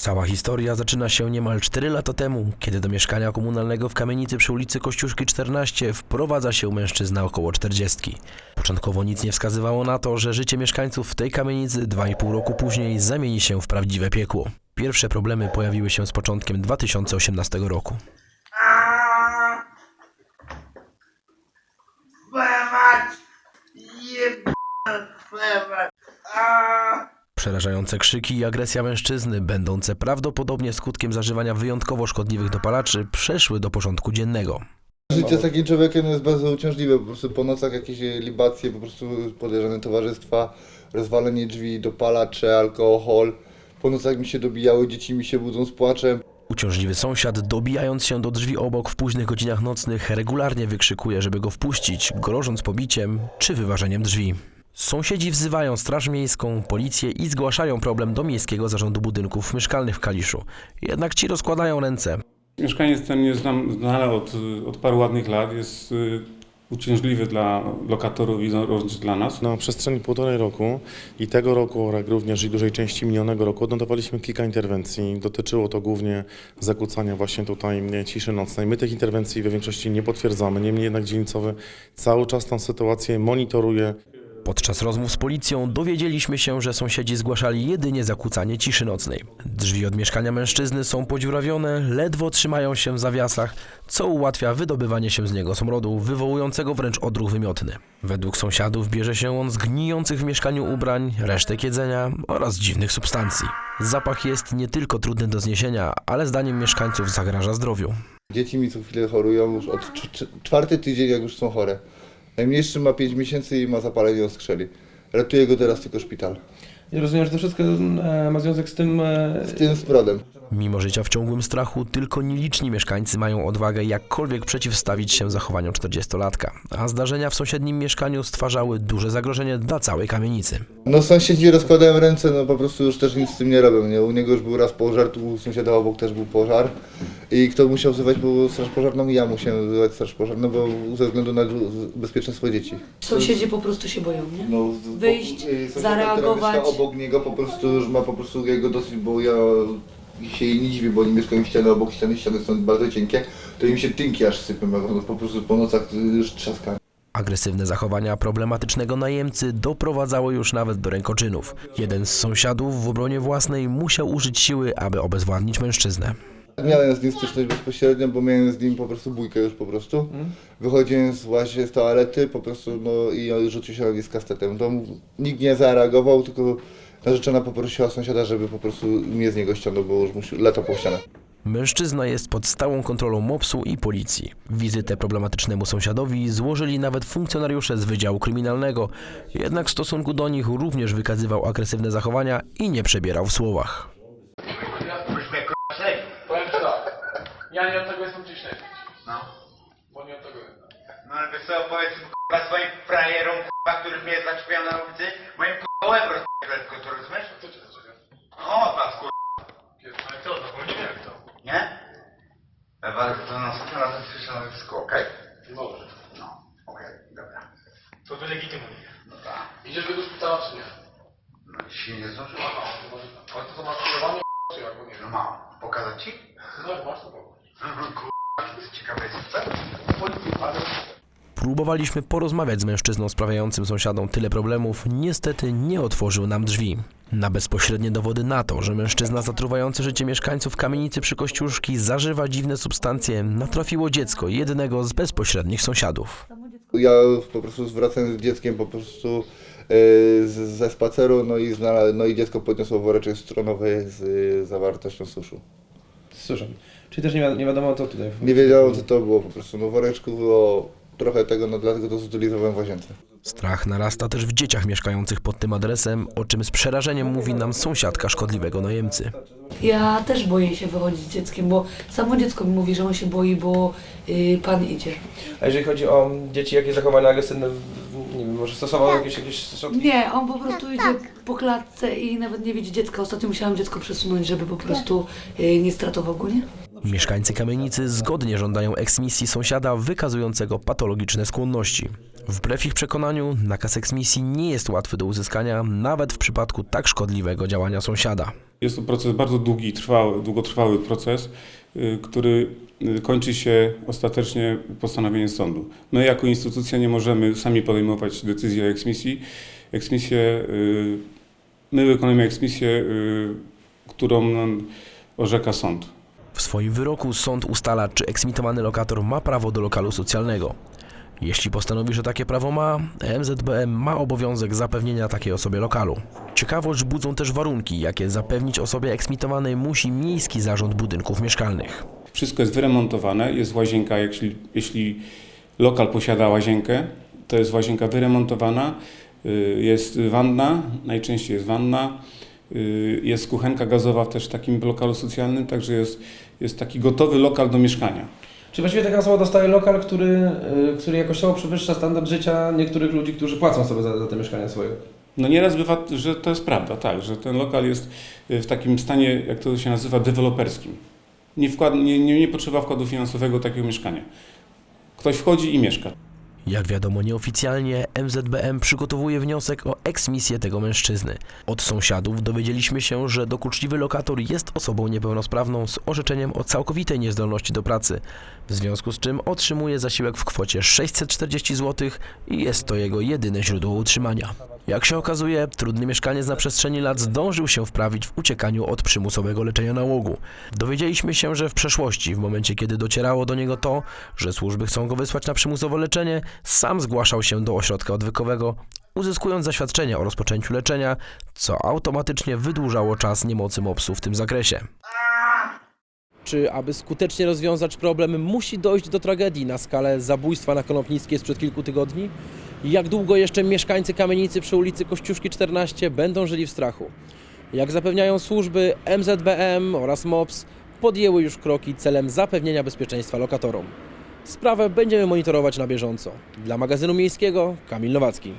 Cała historia zaczyna się niemal 4 lata temu, kiedy do mieszkania komunalnego w kamienicy przy ulicy Kościuszki 14 wprowadza się mężczyzna około 40. Początkowo nic nie wskazywało na to, że życie mieszkańców w tej kamienicy 2,5 roku później zamieni się w prawdziwe piekło. Pierwsze problemy pojawiły się z początkiem 2018 roku. Mać! Twoja mać! Przerażające krzyki i agresja mężczyzny, będące prawdopodobnie skutkiem zażywania wyjątkowo szkodliwych dopalaczy, przeszły do porządku dziennego. Życie z takim człowiekiem jest bardzo uciążliwe, po prostu po nocach jakieś libacje, po prostu podejrzane towarzystwa, rozwalenie drzwi, dopalacze, alkohol. Po nocach mi się dobijały, dzieci mi się budzą z płaczem. Uciążliwy sąsiad, dobijając się do drzwi obok w późnych godzinach nocnych, regularnie wykrzykuje, żeby go wpuścić, grożąc pobiciem czy wyważeniem drzwi. Sąsiedzi wzywają Straż Miejską, policję i zgłaszają problem do Miejskiego Zarządu Budynków Mieszkalnych w Kaliszu. Jednak ci rozkładają ręce. Mieszkaniec ten jest znam, znany od, od paru ładnych lat, jest y, uciążliwy dla lokatorów i również dla nas. Na przestrzeni półtorej roku i tego roku, jak również i dużej części minionego roku odnotowaliśmy kilka interwencji. Dotyczyło to głównie zakłócania właśnie tutaj mnie, ciszy nocnej. My tych interwencji we większości nie potwierdzamy, niemniej jednak dzielnicowy cały czas tą sytuację monitoruje. Podczas rozmów z policją dowiedzieliśmy się, że sąsiedzi zgłaszali jedynie zakłócanie ciszy nocnej. Drzwi od mieszkania mężczyzny są podziurawione, ledwo trzymają się w zawiasach, co ułatwia wydobywanie się z niego smrodu, wywołującego wręcz odruch wymiotny. Według sąsiadów bierze się on z gnijących w mieszkaniu ubrań, resztek jedzenia oraz dziwnych substancji. Zapach jest nie tylko trudny do zniesienia, ale zdaniem mieszkańców zagraża zdrowiu. Dzieci mi co chwilę chorują, już od cz- cz- czwarty tydzień jak już są chore. Najmniejszy ma 5 miesięcy i ma zapalenie oskrzeli. Ratuje go teraz tylko szpital. I rozumiem, że to wszystko e, ma związek z tym. E, Z tym sprodem. Mimo życia w ciągłym strachu, tylko nieliczni mieszkańcy mają odwagę jakkolwiek przeciwstawić się zachowaniom 40-latka, a zdarzenia w sąsiednim mieszkaniu stwarzały duże zagrożenie dla całej kamienicy. No sąsiedzi rozkładają ręce, no po prostu już też nic z tym nie robią, nie? U niego już był raz pożar, tu u sąsiada obok też był pożar. I kto musiał wzywać był straż pożarną i ja musiałem wzywać straż pożarną, bo ze względu na bezpieczeństwo dzieci. Sąsiedzi po prostu się boją, nie? No, Wyjść, sąsiadka, zareagować. Obok niego po prostu już ma po prostu jego dosyć, bo ja się jej nie dziwię, bo oni mieszkają ściany obok ściany, ściany są bardzo cienkie, to im się tynki aż sypią, jak po prostu po nocach y, już trzaska. Agresywne zachowania problematycznego najemcy doprowadzały już nawet do rękoczynów. Jeden z sąsiadów w obronie własnej musiał użyć siły, aby obezwładnić mężczyznę. Miałem z nim styczność bezpośrednio, bo miałem z nim po prostu bójkę już po prostu. Wychodziłem z właśnie z toalety po prostu no i on rzucił się na mnie z kastetem. To nikt nie zareagował, tylko narzeczona poprosiła sąsiada, żeby po prostu mnie z niego ściągnął, bo już musi, latał po ścianę. Mężczyzna jest pod stałą kontrolą MOPS-u i policji. Wizytę problematycznemu sąsiadowi złożyli nawet funkcjonariusze z Wydziału Kryminalnego, jednak w stosunku do nich również wykazywał agresywne zachowania i nie przebierał w słowach. Powiem ci tak. Ja nie od tego jestem śledzić. No. Bo nie od tego jestem. No ale wiesz co, powiedz k***a swoim frajerom k***a, którzy mnie zaczepiają na ulicy, moim k***a łeb rozpierdolę, to rozumiesz? O, was k***a. Ale kto? No bo nie wiem kto. Nie? Ewa, to następnym razem słyszę na wszystko, okej? Dobrze. No, okej, dobra. To wylegitymuj. No tak. Idziesz do szpitala czy nie? No dzisiaj nie zdążyłem. To może tak. Ale to co masz kierowanie czy jak, nie No mam. Pokazać ci? No masz to powiedz. K***a, to ciekawe jest, co? Policji, ale... Próbowaliśmy porozmawiać z mężczyzną sprawiającym sąsiadom tyle problemów, niestety nie otworzył nam drzwi. Na bezpośrednie dowody na to, że mężczyzna zatruwający życie mieszkańców kamienicy przy Kościuszki zażywa dziwne substancje, natrafiło dziecko jednego z bezpośrednich sąsiadów. Ja po prostu zwracając z dzieckiem po prostu e, ze spaceru, no i, znalaz- no i dziecko podniosło woreczek stronowy z y, zawartością suszu. Słyszę. Czyli też nie, wi- nie wiadomo co tutaj. Nie wiedziałem co to było po prostu, no w woreczku było trochę tego, no dlatego to zutylizowałem w łazience. Strach narasta też w dzieciach mieszkających pod tym adresem, o czym z przerażeniem mówi nam sąsiadka szkodliwego najemcy. Ja też boję się wychodzić z dzieckiem, bo samo dziecko mi mówi, że on się boi, bo y, pan idzie. A jeżeli chodzi o dzieci, jakie zachowania agresywne, w- nie wiem, może stosował jakieś, jakieś środki? Nie, on po prostu idzie po klatce i nawet nie widzi dziecka. Ostatnio musiałam dziecko przesunąć, żeby po prostu y, nie stratował go, nie? Mieszkańcy kamienicy zgodnie żądają eksmisji sąsiada wykazującego patologiczne skłonności. Wbrew ich przekonaniu, nakaz eksmisji nie jest łatwy do uzyskania, nawet w przypadku tak szkodliwego działania sąsiada. Jest to proces bardzo długi, trwały, długotrwały proces, y, który y, kończy się ostatecznie postanowieniem sądu. My jako instytucja nie możemy sami podejmować decyzji o eksmisji. Eksmisję, y, my wykonujemy eksmisję, którą orzeka sąd. W swoim wyroku sąd ustala, czy eksmitowany lokator ma prawo do lokalu socjalnego. Jeśli postanowi, że takie prawo ma, MZBM ma obowiązek zapewnienia takiej osobie lokalu. Ciekawość budzą też warunki, jakie zapewnić osobie eksmitowanej musi Miejski Zarząd Budynków Mieszkalnych. Wszystko jest wyremontowane, jest łazienka, jeśli, jeśli lokal posiada łazienkę, to jest łazienka wyremontowana, y, jest wanna, najczęściej jest wanna, jest kuchenka gazowa też w takim lokalu socjalnym, także jest, jest taki gotowy lokal do mieszkania. Czyli właściwie taka osoba dostaje lokal, który, y, który jakościowo przewyższa standard życia niektórych ludzi, którzy płacą sobie za, za te mieszkania swoje. No nieraz bywa, że to jest prawda, tak, że ten lokal jest y, w takim stanie, jak to się nazywa, deweloperskim. Nie, wkład, nie, nie, nie potrzeba wkładu finansowego takiego mieszkania. Ktoś wchodzi i mieszka. Jak wiadomo nieoficjalnie, MZBM przygotowuje wniosek o eksmisję tego mężczyzny. Od sąsiadów dowiedzieliśmy się, że dokuczliwy lokator jest osobą niepełnosprawną z orzeczeniem o całkowitej niezdolności do pracy, w związku z czym otrzymuje zasiłek w kwocie 640 zł i jest to jego jedyne źródło utrzymania. Jak się okazuje, trudny mieszkaniec na przestrzeni lat zdążył się wprawić w uciekaniu od przymusowego leczenia nałogu. Dowiedzieliśmy się, że w przeszłości, w momencie kiedy docierało do niego to, że służby chcą go wysłać na przymusowe leczenie, sam zgłaszał się do ośrodka odwykowego, uzyskując zaświadczenie o rozpoczęciu leczenia, co automatycznie wydłużało czas niemocy MOPS-u w tym zakresie. Czy aby skutecznie rozwiązać problem, musi dojść do tragedii na skalę zabójstwa na Konopnickiej sprzed kilku tygodni? Jak długo jeszcze mieszkańcy kamienicy przy ulicy Kościuszki 14 będą żyli w strachu? Jak zapewniają służby, MZBM oraz MOPS podjęły już kroki celem zapewnienia bezpieczeństwa lokatorom. Sprawę będziemy monitorować na bieżąco. Dla magazynu miejskiego Kamil Nowacki.